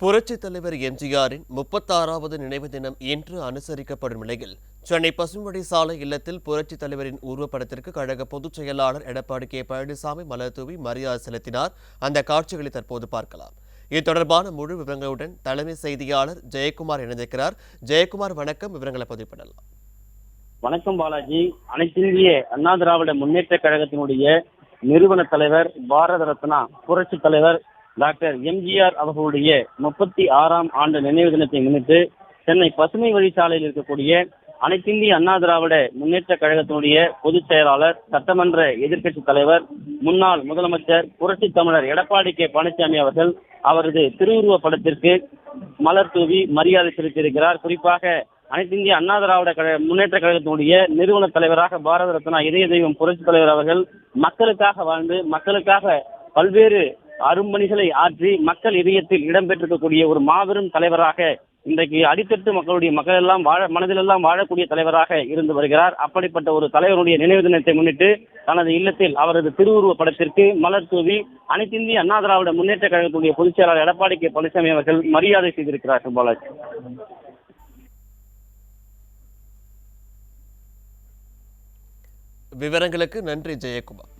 புரட்சி தலைவர் எம்ஜிஆரின் முப்பத்தாறாவது நினைவு தினம் இன்று அனுசரிக்கப்படும் நிலையில் சென்னை பசும்படி சாலை இல்லத்தில் புரட்சி தலைவரின் உருவப்படத்திற்கு கழக பொதுச் செயலாளர் எடப்பாடி கே. பழனிசாமி மலர்தூவி மரியாதை செலுத்தினார். அந்த காட்சிகளை தற்போது பார்க்கலாம். இது தொடர்பான முழு விவரங்களுடன் தலைமை செய்தியாளர் ஜெயக்குமார் இணைந்திருக்கிறார். ஜெயக்குமார் வணக்கம். விவரங்களை பதிவு பண்ணலாம். வணக்கம் பாலாஜி. அனைத்திந்திய அண்ணா திராவிட முன்னேற்ற கழகத்தினுடைய நிறுவன தலைவர் பாரத ரத்னா புரட்சி தலைவர் டாக்டர் எம்ஜிஆர் அவர்களுடைய முப்பத்தி ஆறாம் ஆண்டு நினைவு தினத்தை முன்னிட்டு சென்னை பசுமை வழிச்சாலையில் இருக்கக்கூடிய அனைத்திந்திய அண்ணா திராவிட முன்னேற்ற கழகத்தினுடைய பொதுச் செயலாளர் சட்டமன்ற எதிர்க்கட்சி தலைவர் முன்னாள் முதலமைச்சர் புரட்சி தமிழர் எடப்பாடி கே. பழனிசாமி அவர்கள் அவரது திருவுருவ படத்திற்கு மலர் தூவி மரியாதை செலுத்தியிருக்கிறார். குறிப்பாக அனைத்திந்திய அண்ணா திராவிட கழக முன்னேற்ற கழகத்தினுடைய நிறுவன தலைவராக பாரத ரத்னா இதய தெய்வம் புரட்சி தலைவர் அவர்கள் மக்களுக்காக வாழ்ந்து மக்களுக்காக பல்வேறு அரும்பணிகளை ஆற்றி மக்கள் இதயத்தில் இடம்பெற்றிருக்கக்கூடிய ஒரு மாபெரும் தலைவராக இன்றைக்கு அடித்தட்டு மக்களுடைய மக்கள் எல்லாம் வாழ மனதிலெல்லாம் வாழக்கூடிய தலைவராக இருந்து வருகிறார். அப்படிப்பட்ட ஒரு தலைவருடைய நினைவு தினத்தை முன்னிட்டு தனது இல்லத்தில் அவரது திருவுருவ படத்திற்கு மலர் தூவி அனைத்திந்திய அண்ணா திராவிட முன்னேற்ற கழகத்துடைய பொதுச் செயலாளர் எடப்பாடி கே பழனிசாமி அவர்கள் மரியாதை செய்திருக்கிறார் பாலாஜி விவரங்களுக்கு நன்றி ஜெயக்குமார்.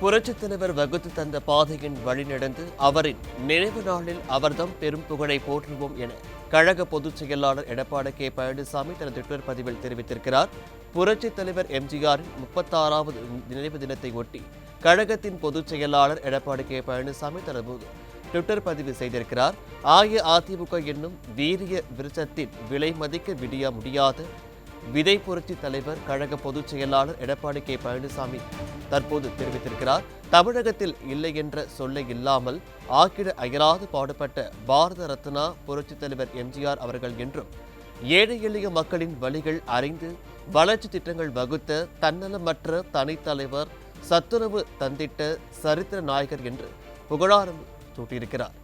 புரட்சித் தலைவர் வகுத்து தந்த பாதையின் வழி நடந்து அவரின் நினைவு நாளில் அவர்தம் பெரும் புகழை போற்றுவோம் என கழக பொதுச் செயலாளர் எடப்பாடி கே பழனிசாமி தனது ட்விட்டர் பதிவில் தெரிவித்திருக்கிறார். புரட்சித் தலைவர் எம்ஜிஆரின் முப்பத்தாறாவது நினைவு தினத்தை ஒட்டி கழகத்தின் பொதுச் செயலாளர் எடப்பாடி கே பழனிசாமி தனது ட்விட்டர் பதிவு செய்திருக்கிறார். அஇஅதிமுக என்னும் வீரிய விருச்சத்தின் விலை மதிக்க விடிய முடியாத. விதை புரட்சி தலைவர் கழக பொதுச் செயலாளர் எடப்பாடி கே. பழனிசாமி தற்போது தெரிவித்திருக்கிறார். தமிழகத்தில் இல்லை என்ற சொல்லை இல்லாமல் ஆக்கிட அயராது பாடுபட்ட பாரத ரத்னா புரட்சி தலைவர் எம்ஜிஆர் அவர்கள் என்றும் ஏழை எளிய மக்களின் வழிகள் அறிந்து வளர்ச்சி திட்டங்கள் வகுத்த தன்னலமற்ற தனித்தலைவர் சத்துணவு தந்திட்ட சரித்திர நாயகர் என்று புகழாரம் சூட்டியிருக்கிறார்.